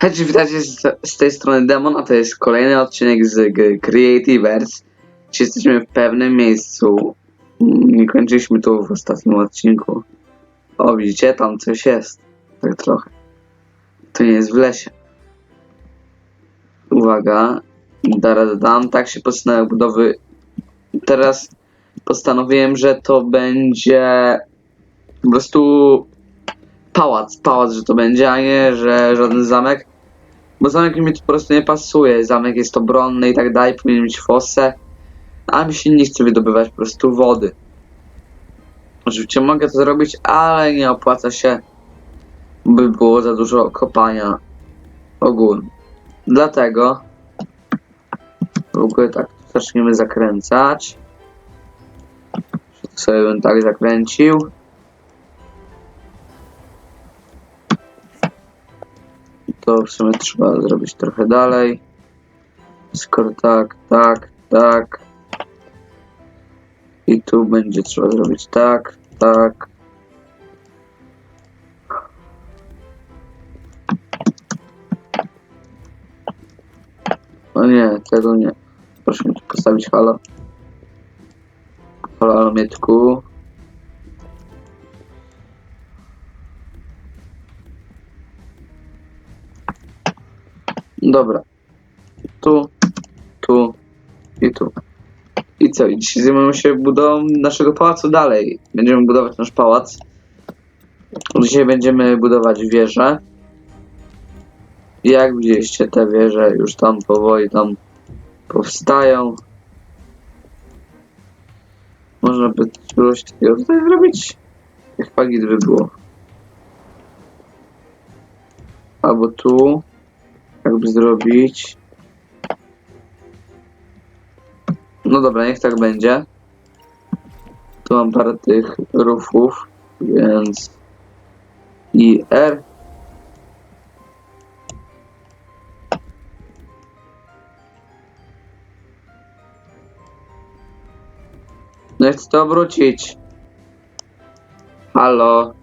Cześć, witajcie z, z tej strony Demon, a to jest kolejny odcinek z gry. Dziś Jesteśmy w pewnym miejscu. Nie kończyliśmy tu w ostatnim odcinku. O, widzicie, tam coś jest. Tak trochę. To nie jest w lesie. Uwaga. Daradam, tak się postanowiłem budowy. Teraz postanowiłem, że to będzie po prostu pałac, pałac, że to będzie, a nie, że żaden zamek. Bo zamek mi tu po prostu nie pasuje. Zamek jest obronny i tak dalej, powinien mieć fosę. A mi się nie chce wydobywać po prostu wody. Oczywiście mogę to zrobić, ale nie opłaca się, by było za dużo kopania ogólnie. Dlatego w ogóle tak zaczniemy zakręcać. Sobie bym tak zakręcił. To w sumie trzeba zrobić trochę dalej. Skoro tak, tak, tak. I tu będzie trzeba zrobić tak, tak. O nie, tego nie. Proszę mi tu postawić halo. Halo, halo, Mietku. Dobra. Tu, tu i tu. I co? I dzisiaj zajmujemy się budową naszego pałacu dalej. Będziemy budować nasz pałac. Dzisiaj będziemy budować wieżę. Jak widzieliście, te wieże już tam powoli tam powstają. Można by coś takiego tutaj zrobić. Jak pagid by było. Albo tu jakby zrobić. No dobra, niech tak będzie. Tu mam parę tych rufów, więc i R. No chcę to obrócić. Halo.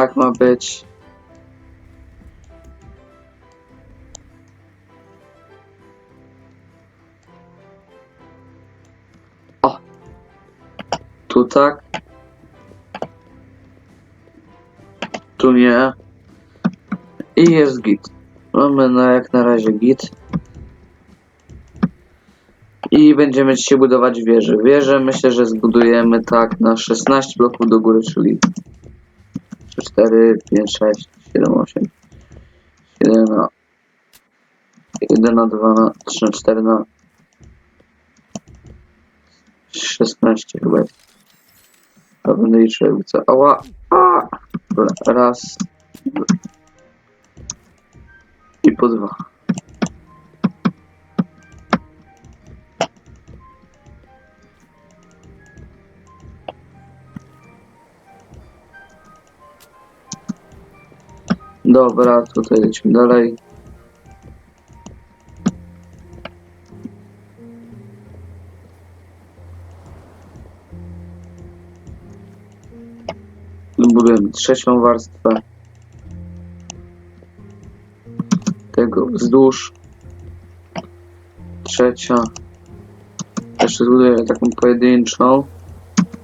Tak ma być. O! Tu tak. Tu nie. I jest git. Mamy na jak na razie git. I będziemy dzisiaj budować wieżę. Wieżę myślę, że zbudujemy tak na 16 bloków do góry, czyli 3, 4, 5, 6, 7, 8, 7 na 1 na 2 na 3 na 4 na 16 chyba jest. A będę liczył co. Ała! A! Raz. I po dwa. Dobra, tutaj lecimy dalej. Budujemy trzecią warstwę. Tego wzdłuż. Trzecia. Jeszcze zbuduję taką pojedynczą.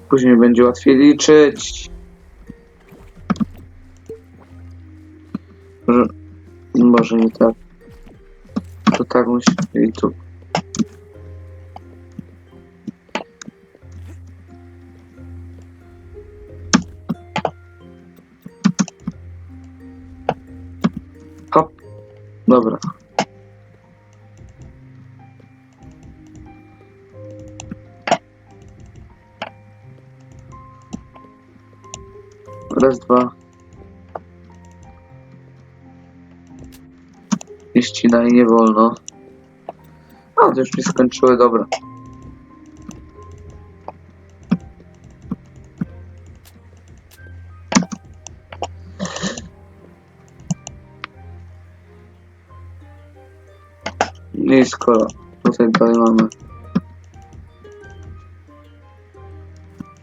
Później będzie łatwiej liczyć. Może nie tak. To tak musi i tu. Hop. Dobra. Raz, dwa. Nie ścinaj, nie wolno. A, to już mi skończyły, dobra. nisko. Tutaj dalej mamy.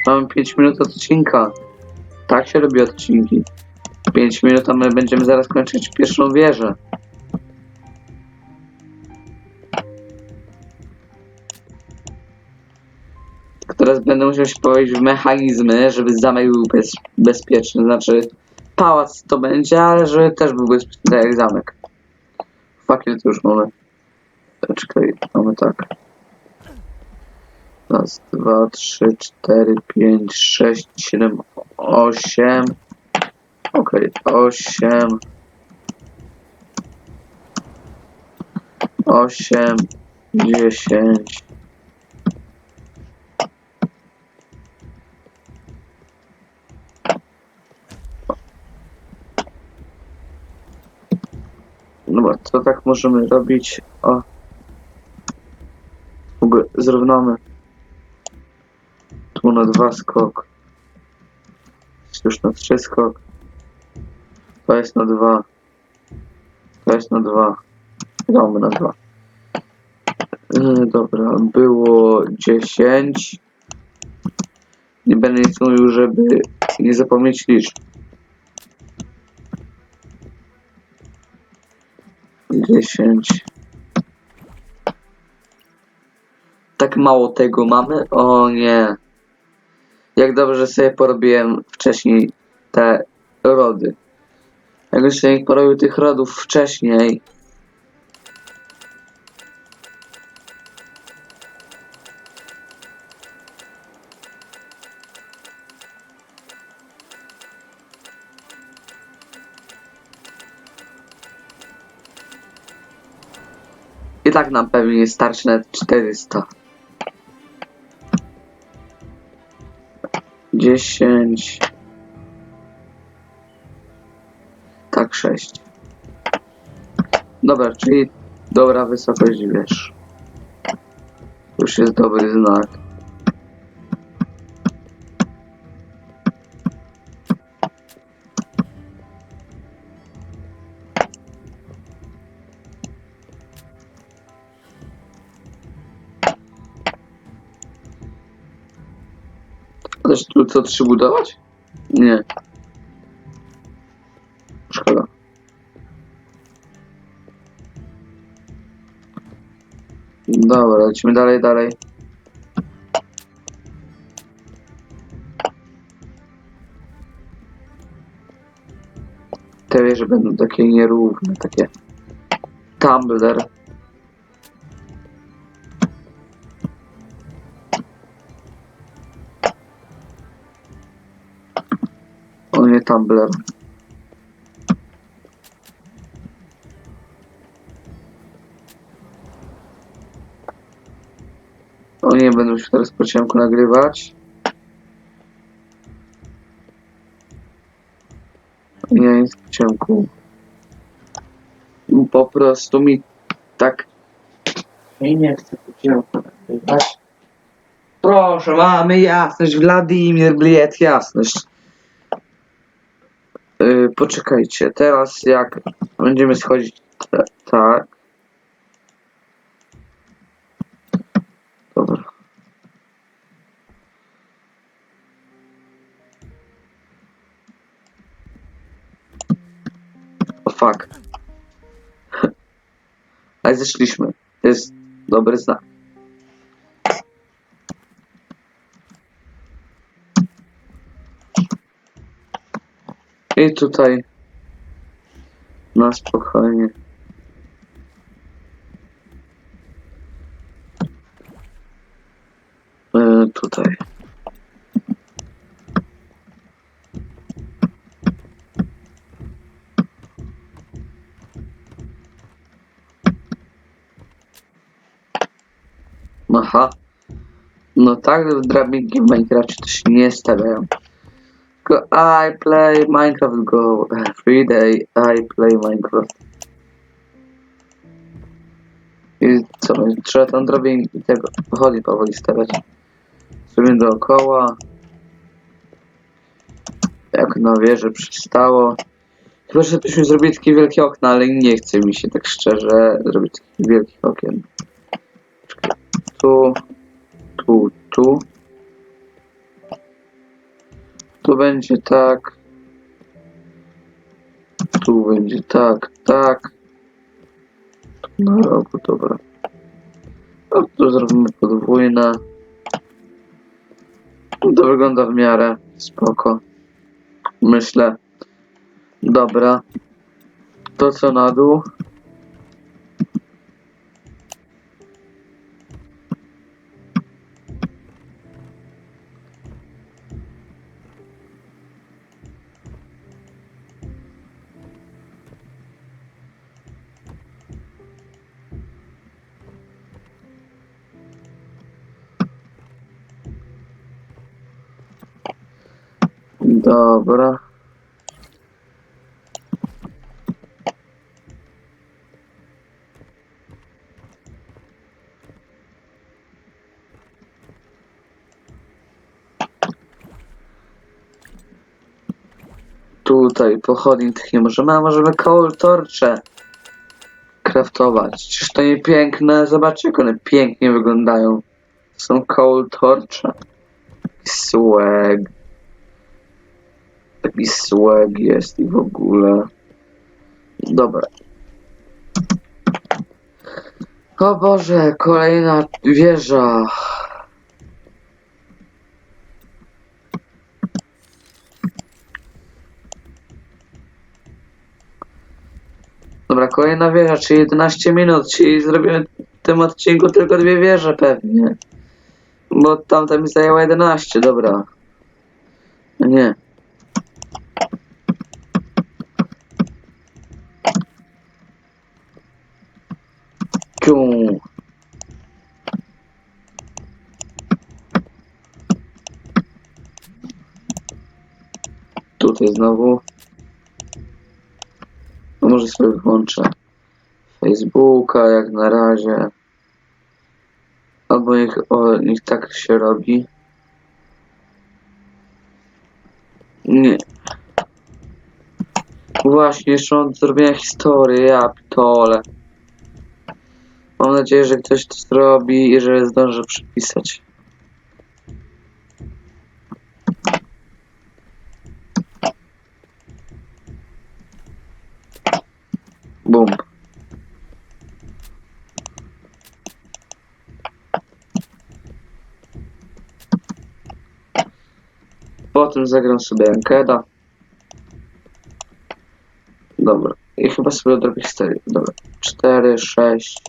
Mamy 5 minut odcinka. Tak się robi odcinki. 5 minut, a my będziemy zaraz kończyć pierwszą wieżę. Teraz będę musiał się powiedzieć w mechanizmy, żeby zamek był bez, bezpieczny. Znaczy, pałac to będzie, ale żeby też był bezpieczny, tak jak zamek. Fakiel to już mamy. Czekaj, mamy tak. Raz, dwa, trzy, cztery, pięć, sześć, siedem, osiem. Okej, osiem. Osiem, dziesięć. Dobra, co tak możemy robić? O. Zrównamy. Tu na dwa skok. Już na trzy skok. To jest na dwa. To jest na dwa. Damy na dwa. Yy, dobra, było 10. Nie będę nic mówił, żeby nie zapomnieć liczb. 10. Tak mało tego mamy? O nie. Jak dobrze sobie porobiłem wcześniej te rody. Jakbym sobie nie porobił tych rodów wcześniej. Tak nam pewnie starczy na 400. 10. Tak, 6. Dobra, czyli dobra wysokość wiesz. Już jest dobry znak. Też tu co trzy budować? Nie. Szkoda. Dobra, lecimy dalej, dalej. Te wieże będą takie nierówne, takie tumbler. O nie, tumbler. O nie, będę musiał teraz po ciemku nagrywać. Nie, nic po ciemku. Po prostu mi tak... I nie chcę po ciemku nagrywać. Proszę, mamy jasność. Wladimir Bliet, jasność. Poczekajcie, teraz jak będziemy schodzić te, tak. Dobra. O fuck. Ale zeszliśmy. To jest dobry znak. Tutaj na spokojnie. E, tutaj. Aha. No tak, drabinki w Minecrafcie to się nie stawiają. I play Minecraft Go every day. I play Minecraft. I co, trzeba tam drabinki tego powoli, powoli stawiać. Sobie dookoła. Jak na wieży przystało. Chyba, żebyśmy zrobili takie wielkie okna, ale nie chce mi się tak szczerze zrobić takich wielkich okien. Tu, tu, tu. Tu będzie tak. Tu będzie tak, tak. Na rogu, dobra. No, tu zrobimy podwójne. To wygląda w miarę spoko. Myślę. Dobra. To co na dół? Dobra. Tutaj pochodni tych możemy, a możemy koło torcze kraftować. Czyż to nie piękne? Zobaczcie, jak one pięknie wyglądają. Są coal torcze. Swag. Taki swag jest i w ogóle. Dobra. O Boże, kolejna wieża. Dobra, kolejna wieża, czyli 11 minut, czyli zrobimy w tym odcinku tylko dwie wieże pewnie. Bo tamta mi zajęła 11, dobra. No Nie. Ciu. Tutaj znowu. No może sobie włączę Facebooka jak na razie. Albo niech, o, niech tak się robi. Nie. Właśnie, jeszcze mam zrobienia historii, ja pitole. Mam nadzieję, że ktoś to zrobi i że zdąży przypisać. Potem zagram sobie Ankeda. Dobra. I chyba sobie odrobię historię. Dobra. 4, 6.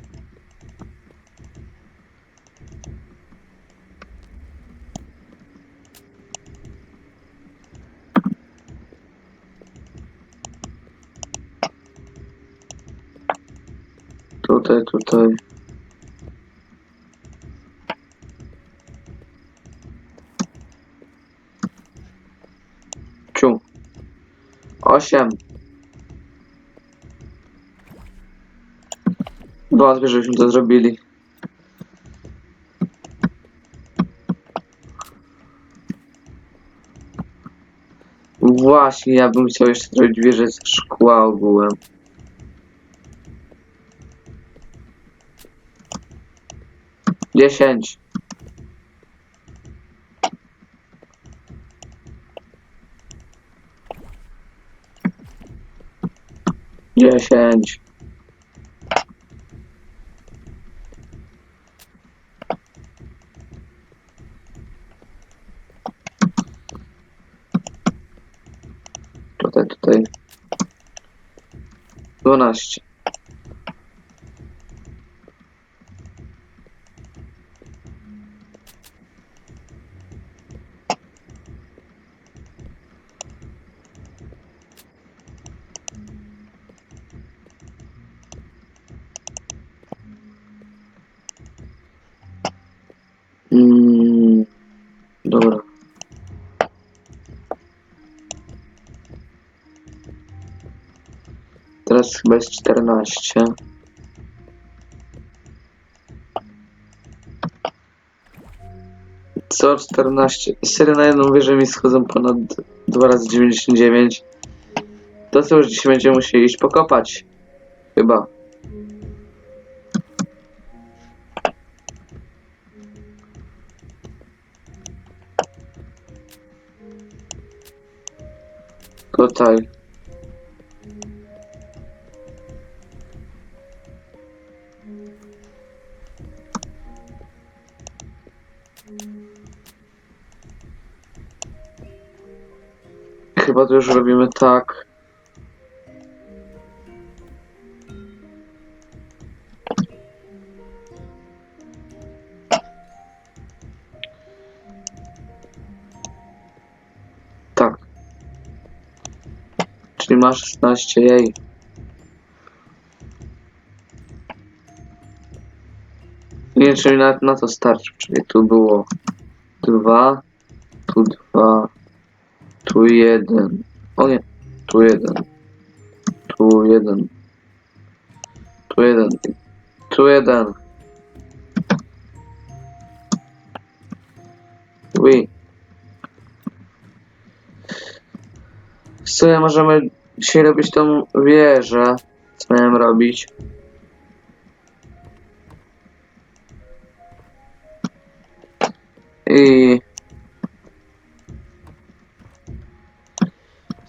Tutaj, tutaj. Osiem. Wątpię, żebyśmy to zrobili. Właśnie, ja bym chciał jeszcze zrobić wieżę ze szkła ogółem. Dziesięć. Dziesięć. Tutaj, tutaj. Dwanaście. Jest 14. Co 14? Serio na jedną wieżę mi schodzą ponad 2 razy 99. To cóż, dzisiaj będziemy musieli iść pokopać. Chyba. Tutaj. Chyba to już robimy tak. Tak. Czyli masz 16 jej. Nie wiem, czy mi na, na to starczy. Czyli tu było dwa, tu dwa, tu jeden. O nie, tu jeden. Tu jeden. Tu jeden. Tu jeden. Ui. Co możemy dzisiaj robić tą wieżę? Co miałem robić? I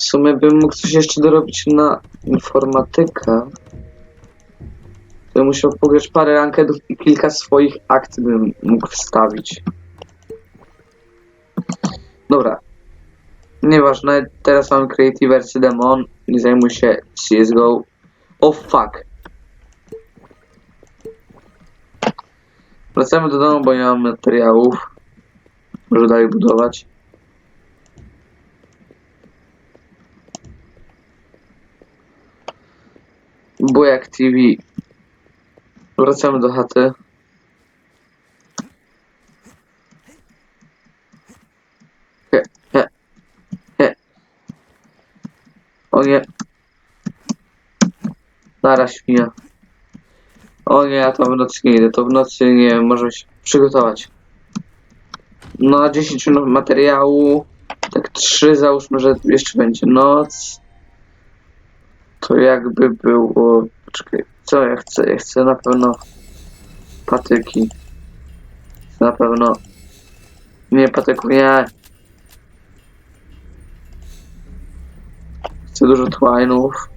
sumie bym mógł coś jeszcze dorobić na informatykę. Bym musiał pograć parę rankedów i kilka swoich akcji bym mógł wstawić. Dobra. Nieważne, teraz mam Creative wersję Demon i zajmuję się CSGO. Oh, fuck. Wracamy do domu, bo nie mam materiałów. Może dalej budować. Bujak TV. Wracamy do chaty. He, he, he. O nie. Nara świnia. O nie, ja to w nocy nie idę. To w nocy nie możemy się przygotować. No na 10 minut materiału. Tak 3 załóżmy, że jeszcze będzie noc. To jakby było. Poczekaj, co ja chcę? Ja chcę na pewno patyki. Na pewno. Nie, patyku, nie. Chcę dużo twinów.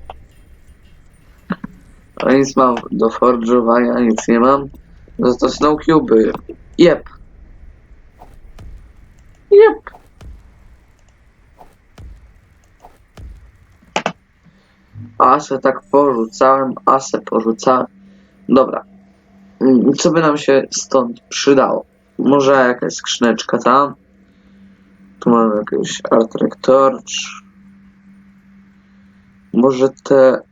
A nic mam do forge'owania, nic nie mam. No to snow cube'y. Jep. Jep. Asę tak porzucałem, asę porzucałem. Dobra. Mm, Co by nam się stąd przydało? Może jakaś skrzyneczka tam? Tu mamy jakiś Artrek Torch. Może te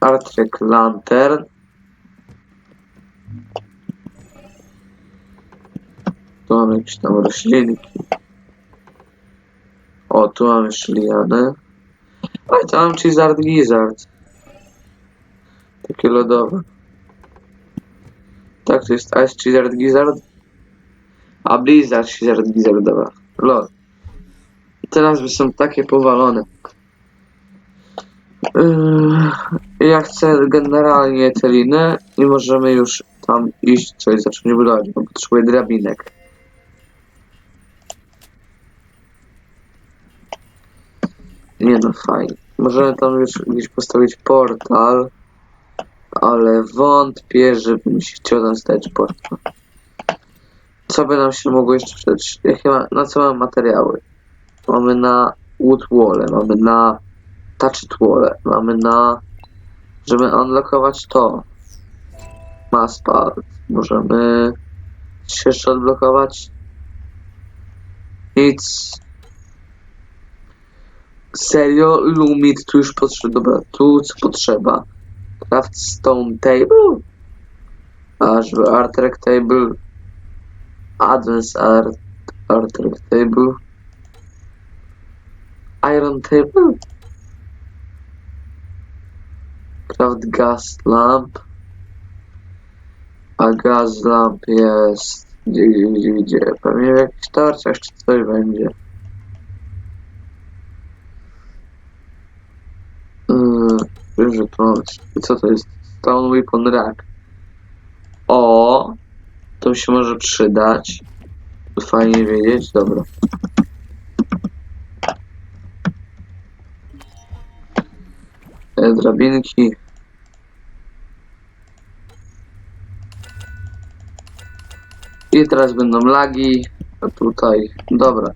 Artrek Lantern. Tu mamy jakieś tam roślinki. O, tu mamy jeszcze to mam Chizard Gizzard. Takie lodowe. Tak, to jest Ice Chizard Gizzard. A Blizzard Chizard Gizzard, dobra. Lol. Te nazwy są takie powalone. Yy, ja chcę generalnie te liny i możemy już tam iść coś zacząć budować, bo potrzebuję drabinek. Nie no, fajnie. Możemy tam już gdzieś postawić portal, ale wątpię, żeby mi się chciał tam stać portal. Co by nam się mogło jeszcze przydać? Jakie ma, na co mamy materiały? Mamy na wood wall, mamy na touched wall, mamy na żeby unlockować to. Maspad. Możemy jeszcze odblokować. Nic. Serio? Lumit tu już potrzeba. Dobra, tu co potrzeba? Craft Stone Table? A, żeby Art Rec Table. Advanced Art, art Rec Table. Iron Table? Craft Gas Lamp. A Gas Lamp jest... Gdzie, gdzie, gdzie, gdzie? Pewnie w jakichś torcach czy coś będzie. Wiem, że to co to jest? Stone Weapon Rack. O, to mi się może przydać. To fajnie wiedzieć, dobra. E, drabinki. I teraz będą lagi, a tutaj, dobra.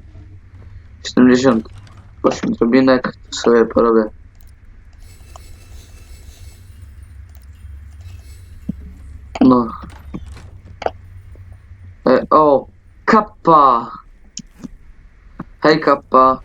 78 drobinek, to sobie porobię. No. E, o, kappa! Hej kappa.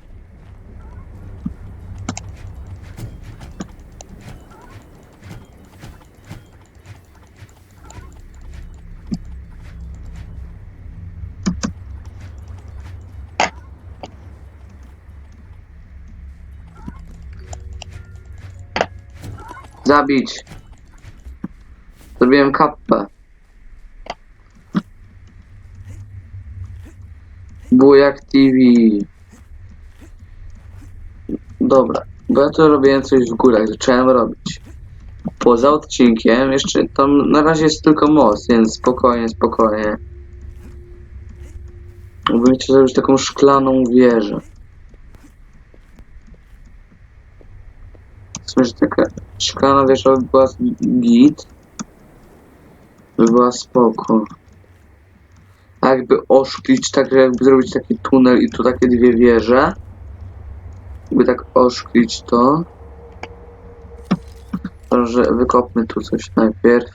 Zabić. Zrobiłem kappę. Bujak TV. Dobra, bo ja tu robiłem coś w górach, zacząłem robić. Poza odcinkiem, jeszcze tam na razie jest tylko most, więc spokojnie, spokojnie. Bym chciał zrobić taką szklaną wieżę. W sumie, że taka szklana wieża by była git. By była spoko. A jakby oszklić, tak jakby zrobić taki tunel i tu takie dwie wieże. Jakby tak oszklić to. Może wykopmy tu coś najpierw.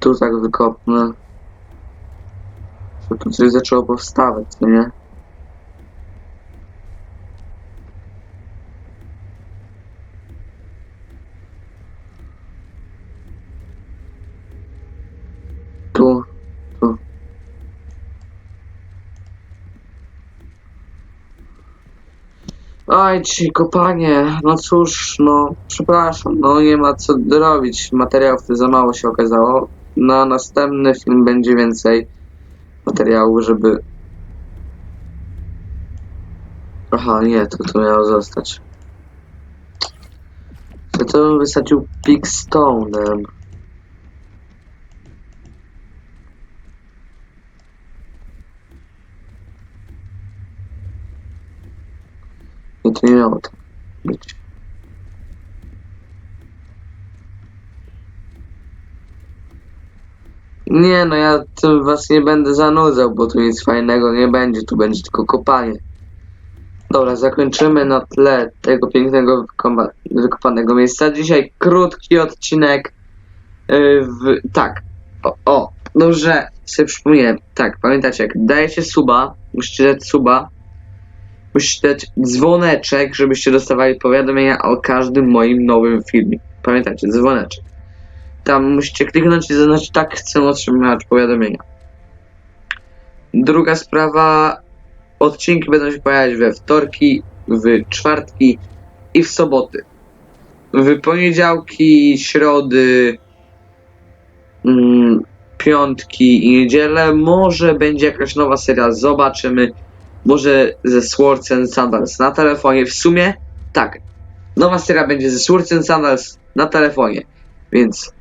Tu tak wykopmy. Żeby tu coś zaczęło powstawać, nie? Tu, tu. Oj, ci kopanie, no cóż, no przepraszam, no nie ma co robić, materiałów za mało się okazało. Na następny film będzie więcej materiału, żeby... Aha, nie, to to miało zostać. To to wysadził Pigstone'em. Nie, miało tak być. Nie, no ja tym was nie będę zanudzał, bo tu nic fajnego nie będzie, tu będzie tylko kopanie. Dobra, zakończymy na tle tego pięknego wykopa- wykopanego miejsca. Dzisiaj krótki odcinek. Yy, w, tak, o, o, dobrze sobie przypomniałem. Tak, pamiętacie, jak dajecie suba, musicie dać suba, musicie dać dzwoneczek, żebyście dostawali powiadomienia o każdym moim nowym filmie. Pamiętajcie, dzwoneczek. Tam musicie kliknąć i zaznaczyć tak, chcę otrzymać powiadomienia. Druga sprawa, odcinki będą się pojawiać we wtorki, w czwartki i w soboty. W poniedziałki, środy, mm, piątki i niedzielę może będzie jakaś nowa seria, zobaczymy. Może ze Swords and Sandals na telefonie. W sumie tak. Nowa seria będzie ze Swords and Sandals na telefonie. Więc